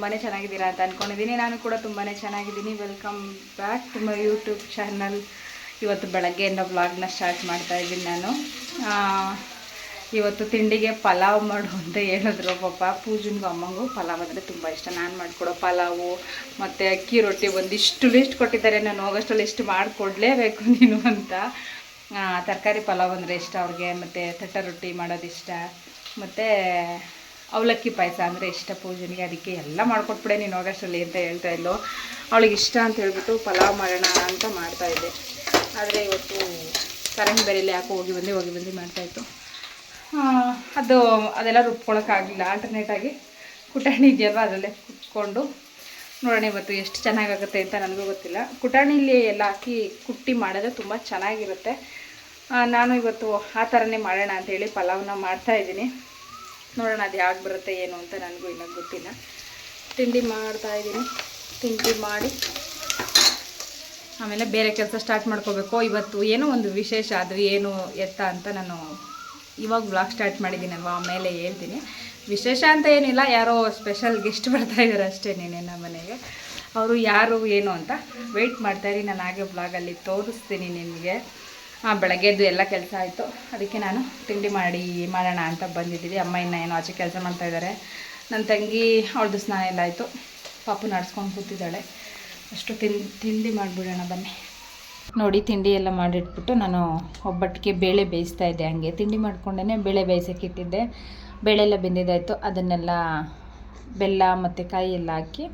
ತುಂಬಾ ಚೆನ್ನಾಗಿದ್ದೀರಾ ಅಂತ ಅಂದ್ಕೊಂಡಿದ್ದೀನಿ ನಾನು ಕೂಡ ತುಂಬಾ ಚೆನ್ನಾಗಿದ್ದೀನಿ. Welcome back to my YouTube channel ಇವತ್ತು ಬೆಳಗ್ಗೆಯಿಂದ ಬ್ಲಾಗ್ನ ಸ್ಟಾರ್ಟ್ ಮಾಡ್ತಾ ಇದ್ದೀನಿ ನಾನು. ಇವತ್ತು ತಿಂಡಿಗೆ ಪಲಾವ್ ಮಾಡು ಅಂತ ಹೇಳಿದ್ರು ಪಾಪ. ಪೂಜನ್ಗೂ ಅಮ್ಮಂಗೂ ಪಲಾವ್ ಅಂದರೆ ತುಂಬ ಇಷ್ಟ. ನಾನು ಮಾಡಿಕೊಡೋ ಪಲಾವು ಮತ್ತು ಅಕ್ಕಿ ರೊಟ್ಟಿ ಒಂದಿಷ್ಟು ಲಿಸ್ಟ್ ಕೊಟ್ಟಿದ್ದಾರೆ. ನಾನು ಹೋಗೋಷ್ಟು ಲಿಸ್ಟ್ ಮಾಡಿಕೊಡ್ಲೇಬೇಕು ನೀನು ಅಂತ. ತರಕಾರಿ ಪಲಾವ್ ಅಂದರೆ ಇಷ್ಟ ಅವ್ರಿಗೆ. ಮತ್ತು ತಟ್ಟ ರೊಟ್ಟಿ ಮಾಡೋದು ಇಷ್ಟ ಮತ್ತು ಅವಲಕ್ಕಿ ಪಾಯಸ ಅಂದರೆ ಇಷ್ಟ ಪೂಜನಿಗೆ, ಅದಕ್ಕೆ ಎಲ್ಲ ಮಾಡ್ಕೊಟ್ಬಿಡೆ ನೀನು ಆಗಸ್ಟಲ್ಲಿ ಅಂತ ಹೇಳ್ತಾ ಇಲ್ಲೋ ಅವಳಿಗೆ ಇಷ್ಟ ಅಂತ ಹೇಳ್ಬಿಟ್ಟು ಪಲಾವ್ ಮಾಡೋಣ ಅಂತ ಮಾಡ್ತಾಯಿದ್ದೆ ಆದರೆ ಇವತ್ತು ಕರೆಂಟ್ ಬೇರೆಯಲ್ಲಿ ಯಾಕೋ ಹೋಗಿ ಬಂದು ಹೋಗಿ ಬಂದು ಮಾಡ್ತಾಯಿತ್ತು ಅದು ಅದೆಲ್ಲ ರುಬ್ಕೊಳಕ್ಕಾಗಲಿಲ್ಲ ಆಲ್ಟರ್ನೇಟಾಗಿ ಕುಟಾಣಿ ಇದೆಯಲ್ವ, ಅದರಲ್ಲೇ ಕುಟ್ಕೊಂಡು ನೋಡೋಣ ಇವತ್ತು ಎಷ್ಟು ಚೆನ್ನಾಗಾಗುತ್ತೆ ಅಂತ ನನಗೂ ಗೊತ್ತಿಲ್ಲ. ಕುಟಾಣಿಲಿ ಎಲ್ಲ ಹಾಕಿ ಕುಟ್ಟಿ ಮಾಡಿದ್ರೆ ತುಂಬ ಚೆನ್ನಾಗಿರುತ್ತೆ. ನಾನು ಇವತ್ತು ಆ ಥರನೇ ಮಾಡೋಣ ಅಂತೇಳಿ ಪಲಾವನ್ನ ಮಾಡ್ತಾ ಇದ್ದೀನಿ. ನೋಡೋಣ ಅದು ಯಾಕೆ ಬರುತ್ತೆ ಏನು ಅಂತ ನನಗೂ ಇನ್ನೂ ಗೊತ್ತಿಲ್ಲ. ತಿಂಡಿ ಮಾಡ್ತಾ ಇದ್ದೀನಿ. ತಿಂಡಿ ಮಾಡಿ. ಆಮೇಲೆ ಬೇರೆ ಕೆಲಸ ಸ್ಟಾರ್ಟ್ ಮಾಡ್ಕೋಬೇಕು. ಇವತ್ತು ಏನೋ ಒಂದು ವಿಶೇಷ, ಅದು ಏನು ಎತ್ತ ಅಂತ ನಾನು ಇವಾಗ ಬ್ಲಾಗ್ ಸ್ಟಾರ್ಟ್ ಮಾಡಿದ್ದೀನಲ್ವ, ಆಮೇಲೆ ಹೇಳ್ತೀನಿ. ವಿಶೇಷ ಅಂತ ಏನಿಲ್ಲ ಯಾರೋ ಸ್ಪೆಷಲ್ ಗೆಸ್ಟ್ ಬರ್ತಾ ಅಷ್ಟೇ ನೀನೆ ನಮ್ಮ ಮನೆಗೆ. ಅವರು ಯಾರು, ಏನು ಅಂತ ವೆಯ್ಟ್ ಮಾಡ್ತಾಯಿರಿ ನಾನು ಹಾಗೆ ಬ್ಲಾಗಲ್ಲಿ ತೋರಿಸ್ತೀನಿ ನಿಮಗೆ ಬೆಳಗ್ಗೆದ್ದು ಎಲ್ಲ ಕೆಲಸ ಆಯಿತು. ಅದಕ್ಕೆ ನಾನು ತಿಂಡಿ ಮಾಡಿ ಮಾಡೋಣ ಅಂತ ಬಂದಿದ್ದೀವಿ. ಅಮ್ಮ ಇನ್ನು ಏನೋ ಆಚೆ ಕೆಲಸ ಮಾಡ್ತಾ ಇದ್ದಾರೆ. ನನ್ನ ತಂಗಿ ಅವಳದು ಸ್ನಾನ ಎಲ್ಲ ಆಯಿತು. ಪಾಪು ನಡ್ಸ್ಕೊಂಡು ಕೂತಿದ್ದಾಳೆ. ಅಷ್ಟು ತಿನ್, ತಿಂಡಿ ಮಾಡಿಬಿಡೋಣ ಬನ್ನಿ. ನೋಡಿ, ತಿಂಡಿ ಎಲ್ಲ ಮಾಡಿಟ್ಬಿಟ್ಟು ನಾನು ಒಬ್ಬಟ್ಟಿಗೆ ಬೇಳೆ ಬೇಯಿಸ್ತಾ ಇದ್ದೆ ಹಂಗೆ. ತಿಂಡಿ ಮಾಡ್ಕೊಂಡೇ ಬೇಳೆ ಬೇಯಿಸೋಕೆ ಇಟ್ಟಿದ್ದೆ. ಬೇಳೆ ಎಲ್ಲ ಬೆಂದಿದ್ದಾಯಿತು. ಅದನ್ನೆಲ್ಲ ಬೆಲ್ಲ ಮತ್ತು ಕಾಯಿ ಎಲ್ಲ ಹಾಕಿ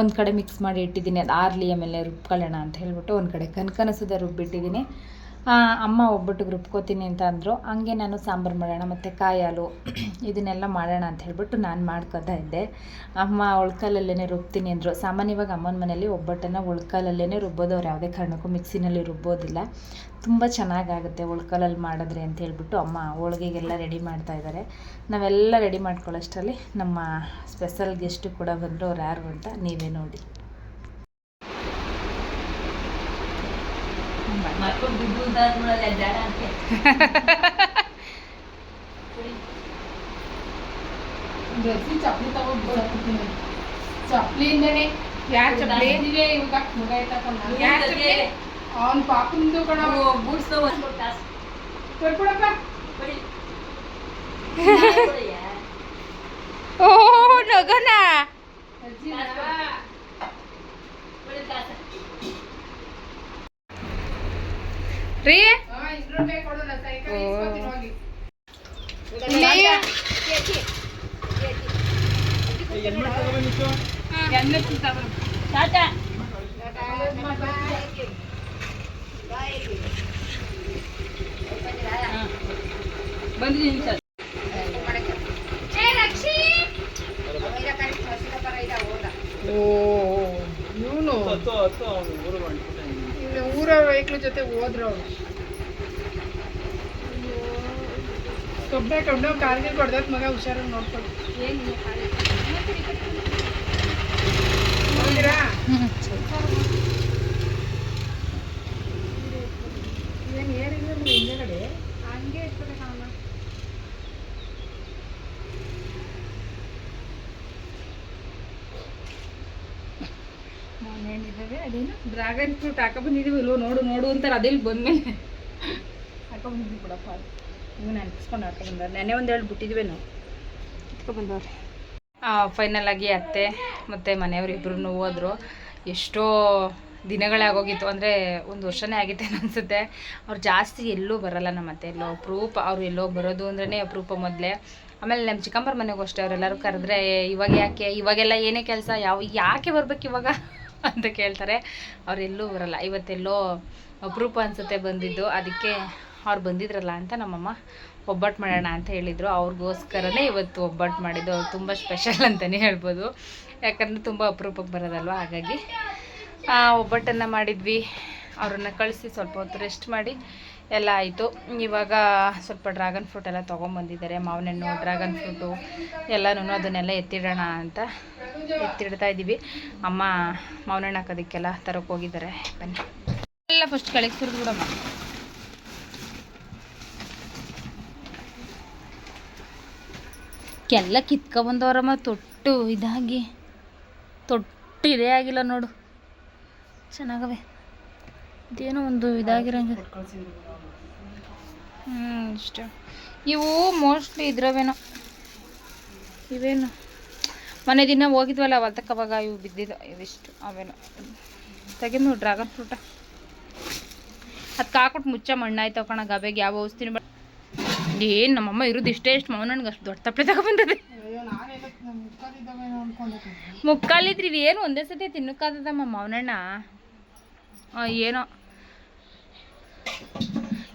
ಒಂದು ಕಡೆ ಮಿಕ್ಸ್ ಮಾಡಿ ಇಟ್ಟಿದ್ದೀನಿ. ಅದು ಆರ್ಲಿ ಆಮೇಲೆ ರುಬ್ಕೊಳ್ಳೋಣ ಅಂತ ಹೇಳ್ಬಿಟ್ಟು ಒಂದು ಕಡೆ ಕನಕನಸದ ರುಬ್ಬಿಟ್ಟಿದ್ದೀನಿ. ಅಮ್ಮ ಒಬ್ಬಟ್ಟಿಗೆ ರುಬ್ಕೋತೀನಿ ಅಂತ ಅಂದರು. ಹಂಗೆ ನಾನು ಸಾಂಬಾರು ಮಾಡೋಣ, ಮತ್ತು ಕಾಯಿ ಹಾಲು ಇದನ್ನೆಲ್ಲ ಮಾಡೋಣ ಅಂತ ಹೇಳ್ಬಿಟ್ಟು ನಾನು ಮಾಡ್ಕೊತಾ ಇದ್ದೆ. ಅಮ್ಮ ಉಳ್ಕಲಲ್ಲೇ ರುಬ್ತೀನಿ ಅಂದರು. ಸಾಮಾನ್ಯವಾಗಿ ಅಮ್ಮನ ಮನೇಲಿ ಒಬ್ಬಟ್ಟನ್ನು ಉಳ್ಕಲಲ್ಲೇ ರುಬ್ಬೋದು ಅವ್ರು ಯಾವುದೇ ಕಾರಣಕ್ಕೂ ಮಿಕ್ಸಿನಲ್ಲಿ ರುಬ್ಬೋದಿಲ್ಲ. ತುಂಬ ಚೆನ್ನಾಗಾಗುತ್ತೆ ಉಳ್ಕಲಲ್ಲಿ ಮಾಡಿದ್ರೆ ಅಂತ ಹೇಳ್ಬಿಟ್ಟು ಅಮ್ಮ ಹೋಳಿಗೆಗೆಲ್ಲ ರೆಡಿ ಮಾಡ್ತಾ ಇದ್ದಾರೆ ನಾವೆಲ್ಲ ರೆಡಿ ಮಾಡ್ಕೊಳ್ಳೋಷ್ಟರಲ್ಲಿ ನಮ್ಮ ಸ್ಪೆಷಲ್ ಗೆಸ್ಟು ಕೂಡ ಬಂದರು. ಅವ್ರು ಯಾರು ಅಂತ ನೀವೇ ನೋಡಿ. ಚಪ್ಲಿ ತಗೊಂಡು ಚಪ್ಲಿಯಿಂದನೇ ಯಾರ ಚಪ್ಲಿ ಯಾರ ಚಪ್ಲಿ ಅವನ್ ಪಾಪಂದು ಕಣ ಕೊಡ್ಕೊಡಪ್ಪ ಓ ನಗನ ರೀ. ಎಣ್ಣೆ ತಿಂತಾವ. ಓ ಇವನು ಊರ ವೆಹಿಕಲ್ ಜೊತೆ ಹೋದ್ರು ಅವ್ರು ಕಬ್ಬೆ ಕಂಡು ಕಾರ್ಗಿಲ್ ಕೊಡ್ದತ್ ಮಗ ಹುಷಾರಾಗಿ ನೋಡ್ಕೊಳ್ಳಿ ಏನು ಏನ್ ಅಂದ್ರೆ ಹಿಂದೆಗಡೆ? ಹಂಗೆ ಇರ್ತದೆ ಅದೇನು? ಡ್ರ್ಯಾಗನ್ ಫ್ರೂಟ್ ಹಾಕೊಂಬಂದಿದ್ದೀವಿ ಇಲ್ವೋ ನೋಡು ನೋಡು ಅಂತಾರೆ. ಬಂದ ಬಂದ್ಮೇಲೆ ಹಾಕೊಂಬಂದಿದ್ವಿ ಬಿಡಪ್ಪ. ಇವನ್ನ ನೆನ್ಪಿಸ್ಕೊಂಡು ಹಾಕೊಂಬಂದಾರೆ ನೆನೆ ಒಂದು ಹೇಳಿ ಬಿಟ್ಟಿದ್ವಿ ನಾವು ಫೈನಲ್ ಆಗಿ ಅತ್ತೆ ಮತ್ತು ಮನೆಯವರು ಇಬ್ಬರು ಹೋದ್ರು ಎಷ್ಟೋ ದಿನಗಳೇ ಆಗೋಗಿತ್ತು. ಅಂದರೆ ಒಂದು ವರ್ಷನೇ ಆಗಿತ್ತು ಅನಿಸುತ್ತೆ. ಅವ್ರು ಜಾಸ್ತಿ ಎಲ್ಲೂ ಬರಲ್ಲ ನಮ್ಮ ಅತ್ತೆ. ಎಲ್ಲೋ ಅಪರೂಪ ಅವ್ರು ಎಲ್ಲೋ ಬರೋದು ಅಂದ್ರೇ ಅಪರೂಪ ಮೊದಲೇ. ಆಮೇಲೆ ನಮ್ಮ ಚಿಕ್ಕಂಬರ ಮನೆಗೂ ಅಷ್ಟೇ. ಅವರೆಲ್ಲರೂ ಕರೆದ್ರೆ ಇವಾಗ ಯಾಕೆ? ಇವಾಗೆಲ್ಲ ಏನೇ ಕೆಲಸ ಯಾವ ಯಾಕೆ ಬರ್ಬೇಕು ಇವಾಗ? ಅಂತ ಕೇಳ್ತಾರೆ. ಅವ್ರು ಎಲ್ಲೂ ಬರಲ್ಲ. ಇವತ್ತೆಲ್ಲೋ ಅಪರೂಪ ಅನಿಸುತ್ತೆ ಬಂದಿದ್ದು. ಅದಕ್ಕೆ ಅವ್ರು ಬಂದಿದ್ರಲ್ಲ ಅಂತ ನಮ್ಮಮ್ಮ ಒಬ್ಬಟ್ಟು ಮಾಡೋಣ ಅಂತ ಹೇಳಿದರು. ಅವ್ರಿಗೋಸ್ಕರನೇ ಇವತ್ತು ಒಬ್ಬಟ್ಟು ಮಾಡಿದ್ದು. ಅವ್ರು ತುಂಬ ಸ್ಪೆಷಲ್ ಅಂತಲೇ ಹೇಳ್ಬೋದು. ಯಾಕಂದರೆ ತುಂಬ ಅಪರೂಪಕ್ಕೆ ಬರೋದಲ್ವ? ಹಾಗಾಗಿ ಒಬ್ಬಟ್ಟನ್ನು ಮಾಡಿದ್ವಿ. ಅವ್ರನ್ನ ಕಳಿಸಿ ಸ್ವಲ್ಪ ಹೊತ್ತು ರೆಸ್ಟ್ ಮಾಡಿ ಎಲ್ಲ ಆಯಿತು. ಇವಾಗ ಸ್ವಲ್ಪ ಡ್ರ್ಯಾಗನ್ ಫ್ರೂಟ್ ಎಲ್ಲ ತೊಗೊಂಬಂದಿದ್ದಾರೆ. ಮಾವಿನ ಹಣ್ಣು ಡ್ರ್ಯಾಗನ್ ಫ್ರೂಟು ಎಲ್ಲನೂ ಅದನ್ನೆಲ್ಲ ಎತ್ತಿಡೋಣ ಅಂತ ಎತ್ತಿಡ್ತಾ ಇದ್ದೀವಿ. ಅಮ್ಮ ಮಾವಿನ ಹಣ್ಣು ಹಾಕೋದಕ್ಕೆಲ್ಲ ತರಕ್ಕೆ ಹೋಗಿದ್ದಾರೆ. ಬನ್ನಿ. ಎಲ್ಲ ಫಸ್ಟ್ ಕಳಿಗೆ ಸುರಿದು ಎಲ್ಲ ಕಿತ್ಕೊಬಂದವ್ರಮ್ಮ ತೊಟ್ಟು ಇದಾಗಿ. ತೊಟ್ಟು ಇದೇ ಆಗಿಲ್ಲ ನೋಡು. ಚೆನ್ನಾಗವೆ. ಇದೇನೋ ಒಂದು ಇದಾಗಿರಂಗೆ. ಹ್ಞೂ ಇಷ್ಟ. ಇವು ಮೋಸ್ಟ್ಲಿ ಇದ್ರವೇನೋ. ಇವೇನು? ಮನೆ ದಿನ ಹೋಗಿದ್ವಲ್ಲ ಅವಾಗ ಇವು ಬಿದ್ದಿದ್ದು. ಇವಿಷ್ಟು, ಅವೇನೋ. ತೆಗೆದು ಡ್ರಾಗನ್ ಫ್ರೂಟ ಅದಕ್ಕೆ ಹಾಕ್ಬಿಟ್ಟು ಮುಚ್ಚ ಮಣ್ಣಾಯ್ತು ಕಣ ಗಬೆಗೆ. ಯಾವ ಔಷಧಿನ ಏನು ನಮ್ಮಮ್ಮ ಇರೋದು ಇಷ್ಟೇ ಇಷ್ಟು ಮೌನಣ್ಗೆ ಅಷ್ಟು ದೊಡ್ಡ ತಪ್ಪಲೆ ತಗೊಬಂದದೆ. ಮುಕ್ಕಾಲಿದ್ರಿ ಏನು ಒಂದೇ ಸತಿ ತಿನ್ನಕ್ಕಾದದಮ್ಮ ಮಾವನಣ್ಣ. ಆ, ಏನೋ.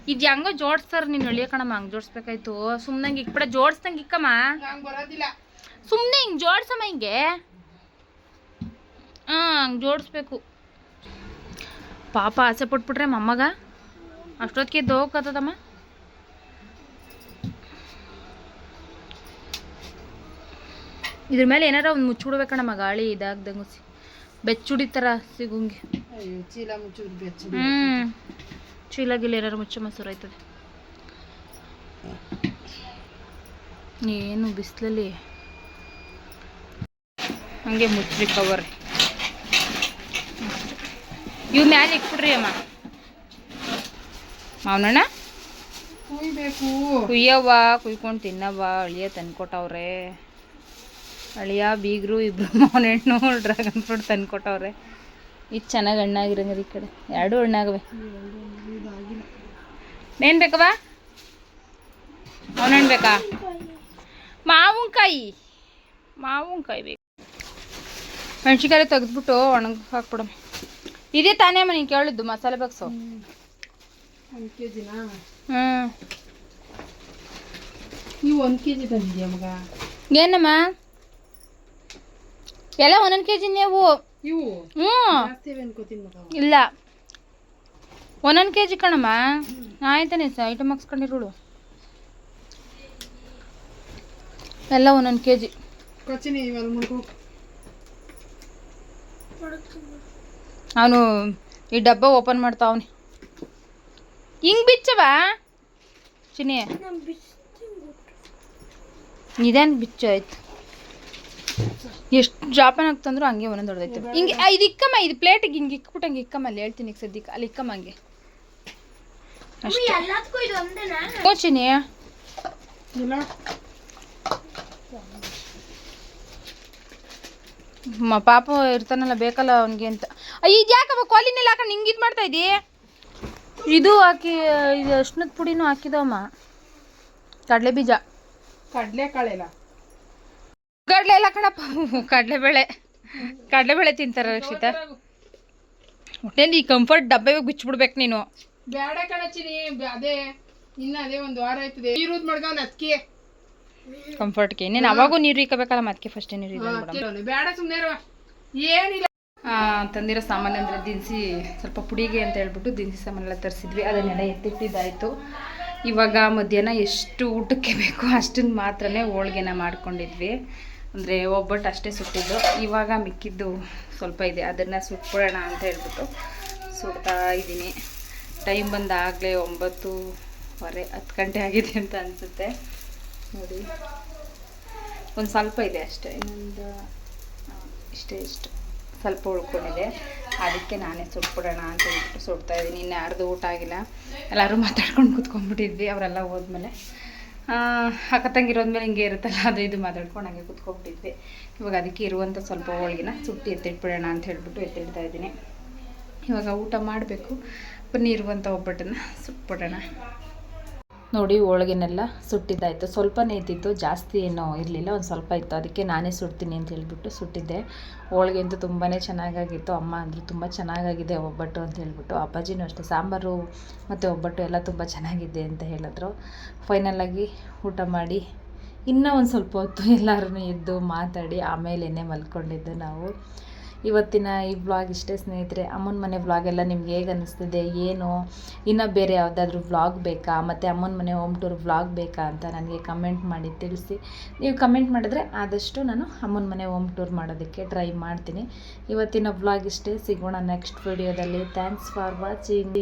ಇದು ಹೆಂಗೋ ಜೋಡಿಸ್ತಾರ ನೀನು ಎಳಿಯ ಕಣಮ್ಮ ಹಂಗೆ ಜೋಡಿಸ್ಬೇಕಾಯ್ತು. ಸುಮ್ಮನೆ ಇಕ್ಬಿಡ ಜೋಡಿಸ್ದಂಗೆ ಇಕ್ಕಮ್ಮ. ಸುಮ್ಮನೆ ಹಿಂಗೆ ಜೋಡ್ಸಮ್ಮ ಹಿಂಗೆ. ಹಾಂ ಹಂಗೆ ಜೋಡಿಸ್ಬೇಕು. ಪಾಪ ಆಸೆ ಪಟ್ಬಿಟ್ರೆ ಮಮ್ಮಗ. ಅಷ್ಟೊತ್ತಿಗೆ ದೋಕತ್ತದಮ್ಮ ಇದ್ರ ಮೇಲೆ ಏನಾರ ಒಂದು ಮುಚ್ಚಿಬಿಡ್ಬೇಕಣ್ಣಮ್ಮ ಗಾಳಿ ಇದಾಗ್ದಂಗೆ ಬೆಚ್ಚುಡಿ ತರ ಸಿಗುಂಗೆ. ಅಯ್ಯೋ ಚೀಲ ಮುಚ್ಚುದು ಏನಾರ ಮುಚ್ಚ ಮೊಸರು ಆಯ್ತದೆ. ಏನು ಬಿಸಿಲಲ್ಲಿ. ಹಂಗೆ ಮುಚ್ಚ್ರಿ ಕವರ್ ಇವ್ ಮ್ಯಾಲೆ ಇಕ್ಬಿಡ್ರಿ ಅಮ್ಮ. ಮಾವನಣ್ಣ? ಕುಯ್ಬೇಕು. ಕುಯ್ಯವ್ವ ಕುಯ್ಕೊಂಡು ತಿನ್ನವ್ವ ಅಳಿಯ ತಂದ್ಕೊಟ್ಟವ್ರೆ. ಅಳಿಯ ಬೀಗರು ಇಬ್ರು ಹೆಣ್ಣು ಡ್ರ್ಯಾಗನ್ ಫ್ರೂಟ್ ತಂದ್ಕೊಟ್ಟವ್ರೆ. ಇದು ಚೆನ್ನಾಗಿ ಹಣ್ಣಾಗಿರಂಗ್ರಿ ಈ ಕಡೆ. ಎರಡು ಹಣ್ಣಾಗವೆ. ಏನ್ ಮಾವಿನ ಹಣ್ಣು ಬೇಕಾ? ಮಾವಿನಕಾಯಿ. ಮಾವಿನಕಾಯಿ ಬೇಕು. ಮೆಣ್ಸಿನ್ಕಾಯಿ ತೆಗೆದ್ಬಿಟ್ಟು ಒಣಗ ಹಾಕ್ಬಿಡಮ್ಮ ಇದೇ ತಾನೇ ಅಮ್ಮ ನೀನು ಕೇಳಿದ್ದು ಮಸಾಲೆ ಬಾಕ್ಸು. ಹ್ಞೂ ಒಂದು ತಂದಿದ್ಯಾ ಮಗ? ಏನಮ್ಮ? ಎಲ್ಲ ಒಂದೊಂದು ಕೆ ಜಿ ನೀವು. ಇವು? ಹ್ಞೂ. ಇಲ್ಲ. ಒಂದೊಂದು ಕೆ ಜಿ ಕಣಮ್ಮ ಆಯ್ತಾನೆ ಸ ಐಟಮ್ ಹಾಕ್ಸ್ಕೊಂಡಿರೋಳು. ಎಲ್ಲ ಒಂದೊಂದು ಕೆಜಿ. ಅವನು ಈ ಡಬ್ಬ ಓಪನ್ ಮಾಡ್ತಾವನಿ ಹಿಂಗೆ ಬಿಚ್ಚವ? ಚಿನಿ ಇದೇನು ಬಿಚ್ಚು ಆಯ್ತು. ಎಷ್ಟು ಜಾಪನ್ ಆಗ್ತಂದ್ರು ಹಂಗೆ ಒಂದೊಂದು ದೊಡ್ಡದೈತೆ ಹಿಂಗೆ ಇದು ಇಕ್ಕಮ್ಮ ಇದು ಪ್ಲೇಟಿಗೆ ಹಿಂಗೆ ಇಕ್ಬಿಟ್ಟು ಹಂಗೆ ಇಕ್ಕಮ್ಮ ಅಲ್ಲಿ ಹೇಳ್ತೀನಿ ಈಗ ಸದ್ಯಕ್ಕೆ. ಅಲ್ಲಿ ಇಕ್ಕಮ್ಮ ಹಂಗೆ. ಅಷ್ಟೇ. ಹ್ಞೂ ಚಿನಿ ಇಲ್ಲ ಮ ಪಾಪ ಇರ್ತಾನಲ್ಲ ಬೇಕಲ್ಲ ಅವನಿಗೆ ಅಂತ. ಇದು ಯಾಕಪ್ಪ ಕಾಲಿನೆಲ್ಲ ಹಾಕೊಂಡು ಹಿಂಗೆ ಇದು ಮಾಡ್ತಾ ಇದ್ದೀ? ಇದು ಹಾಕಿ ಇದು ಅರ್ಶಿನದ ಪುಡಿನೂ ಹಾಕಿದವಮ್ಮ. ಕಡಲೆ ಬೀಜ ಕಡಲೆ ಕಾಳೆಲ್ಲ ಕಡಲೆ ಎಲ್ಲ ಕಣಪ್ಪ. ಕಡಲೆಬೇಳೆ ಕಡಲೆಬೇಳೆ ತಿಂತಾರ ರಕ್ಷಿತ. ಒಟ್ಟೆ ಈ ಕಂಫರ್ಟ್ ಡಬ್ಬೆ ಬಿಚ್ಚಿಬಿಡ್ಬೇಕು ನೀನು. ಬೇಡ ಕಣಚಿನಿ ಅದೇ ಇನ್ನ ಅದೇ ಒಂದು ವಾರ ಆಯ್ತದೆ. ನೀರುದ್ ಮಡ್ಗವ್ನ ಅದಕ್ಕೆ ಕಂಫರ್ಟ್ಗೆ ನೀನು ಅವಾಗೂ ನೀರು ಇಕ್ಕಬೇಕಲ್ಲ ಮತ್ತೆ ಫಸ್ಟ್ ನೀರು ಬೇಡ ಸುಮ್ಮನೆ ಏನಿಲ್ಲ. ತಂದಿರೋ ಸಾಮಾನು ಅಂದರೆ ದಿನಸಿ ಸ್ವಲ್ಪ ಪುಡಿಗೆ ಅಂತ ಹೇಳ್ಬಿಟ್ಟು ದಿನಸಿ ಸಾಮಾನೆಲ್ಲ ತರಿಸಿದ್ವಿ. ಅದನ್ನೆಲ್ಲ ಎತ್ತಿಟ್ಟಿದ್ದಾಯಿತು. ಇವಾಗ ಮಧ್ಯಾಹ್ನ ಎಷ್ಟು ಊಟಕ್ಕೆ ಬೇಕು ಅಷ್ಟನ್ನು ಮಾತ್ರನೇ ಹೋಳ್ಗೆನ ಮಾಡ್ಕೊಂಡಿದ್ವಿ. ಅಂದರೆ ಒಬ್ಬಟ್ಟು ಅಷ್ಟೇ ಸುಟ್ಟಿದ್ದು. ಇವಾಗ ಮಿಕ್ಕಿದ್ದು ಸ್ವಲ್ಪ ಇದೆ. ಅದನ್ನು ಸುಟ್ಬಿಡೋಣ ಅಂತ ಹೇಳ್ಬಿಟ್ಟು ಸುಡ್ತಾ ಇದ್ದೀನಿ. ಟೈಮ್ ಬಂದಾಗಲೇ ಒಂಬತ್ತುವರೆ, ಹತ್ತು ಗಂಟೆ ಆಗಿದೆ ಅಂತ ಅನಿಸುತ್ತೆ. ನೋಡಿ. ಒಂದು ಸ್ವಲ್ಪ ಇದೆ ಅಷ್ಟೇ. ಇನ್ನೊಂದು ಇಷ್ಟೇ ಇಷ್ಟು. ಸ್ವಲ್ಪ ಉಳ್ಕೊಂಡಿದೆ. ಅದಕ್ಕೆ ನಾನೇ ಸುಟ್ಬಿಡೋಣ ಅಂತ ಹೇಳ್ಬಿಟ್ಟು ಸುಡ್ತಾ ಇದ್ದೀನಿ. ಇನ್ನು ಯಾರ್ದು ಊಟ ಆಗಿಲ್ಲ. ಎಲ್ಲರೂ ಮಾತಾಡ್ಕೊಂಡು ಕೂತ್ಕೊಂಡ್ಬಿಟ್ಟಿದ್ವಿ. ಅವರೆಲ್ಲ ಹೋದ್ಮೇಲೆ. ಅಕ್ಕ ತಂಗಿರೋದ್ಮೇಲೆ ಹಿಂಗೆ ಇರುತ್ತಲ್ಲ, ಅದು ಇದು ಮಾತಾಡ್ಕೊಂಡು ಹಂಗೆ ಕುತ್ಕೊಂಡ್ಬಿಟ್ಟಿದ್ವಿ ಇವಾಗ ಅದಕ್ಕೆ ಇರುವಂಥ ಸ್ವಲ್ಪ ಹೋಳಿಗೆನ ಸುಟ್ಟಿ ಎತ್ತಿಟ್ಬಿಡೋಣ ಅಂತ ಹೇಳಿಬಿಟ್ಟು ಎತ್ತಿಡ್ತಾ ಇದ್ದೀನಿ. ಇವಾಗ ಊಟ ಮಾಡಬೇಕು. ಬನ್ನಿ ಇರುವಂಥ ಒಬ್ಬಟ್ಟನ್ನು ಸುಟ್ಬಿಡೋಣ. ನೋಡಿ ಹೋಳ್ಗೆನೆಲ್ಲ ಸುಟ್ಟಿದ್ದಾಯಿತು. ಸ್ವಲ್ಪನೇ ಇದ್ದಿತ್ತು ಜಾಸ್ತಿ ಏನೋ ಇರಲಿಲ್ಲ, ಒಂದು ಸ್ವಲ್ಪ ಇತ್ತು. ಅದಕ್ಕೆ ನಾನೇ ಸುಡ್ತೀನಿ ಅಂತ ಹೇಳಿಬಿಟ್ಟು ಸುಟ್ಟಿದ್ದೆ. ಹೋಳಿಗೆ ಅಂತೂ ತುಂಬಾ ಚೆನ್ನಾಗಾಗಿತ್ತು. ಅಮ್ಮ ಅಂದರು ತುಂಬ ಚೆನ್ನಾಗಾಗಿದೆ, ಒಬ್ಬಟ್ಟು ಅಂತ ಹೇಳಿಬಿಟ್ಟು. ಅಪ್ಪಾಜಿನೂ ಅಷ್ಟೇ, ಸಾಂಬಾರು ಮತ್ತು ಒಬ್ಬಟ್ಟು ಎಲ್ಲ ತುಂಬ ಚೆನ್ನಾಗಿದೆ ಅಂತ ಹೇಳಿದ್ರು. ಫೈನಲಾಗಿ ಊಟ ಮಾಡಿ ಇನ್ನೂ ಒಂದು ಸ್ವಲ್ಪ ಹೊತ್ತು ಎಲ್ಲರೂ ಎದ್ದು ಮಾತಾಡಿ ಆಮೇಲೆ ಮಲ್ಕೊಂಡಿದ್ದು ನಾವು. ಇವತ್ತಿನ ಈ ವ್ಲಾಗ್ ಇಷ್ಟೇ ಸ್ನೇಹಿತರೆ, ಅಮ್ಮನ ಮನೆ ವ್ಲಾಗ್ ಎಲ್ಲ ನಿಮ್ಗೆ ಹೇಗೆ ಅನ್ನಿಸ್ತಿದೆ ಏನು? ಇನ್ನು ಬೇರೆ ಯಾವುದಾದ್ರೂ ವ್ಲಾಗ್ ಬೇಕಾ? ಮತ್ತು ಅಮ್ಮನ ಮನೆ ಹೋಮ್ ಟೂರ್ ವ್ಲಾಗ್ ಬೇಕಾ ಅಂತ ನನಗೆ ಕಮೆಂಟ್ ಮಾಡಿ ತಿಳಿಸಿ. ನೀವು ಕಮೆಂಟ್ ಮಾಡಿದ್ರೆ ಆದಷ್ಟು ನಾನು ಅಮ್ಮನ ಮನೆ ಹೋಮ್ ಟೂರ್ ಮಾಡೋದಕ್ಕೆ ಟ್ರೈ ಮಾಡ್ತೀನಿ. ಇವತ್ತಿನ ವ್ಲಾಗ್ ಇಷ್ಟೇ, ಸಿಗೋಣ ನೆಕ್ಸ್ಟ್ ವಿಡಿಯೋದಲ್ಲಿ ಥ್ಯಾಂಕ್ಸ್ ಫಾರ್ ವಾಚಿಂಗ್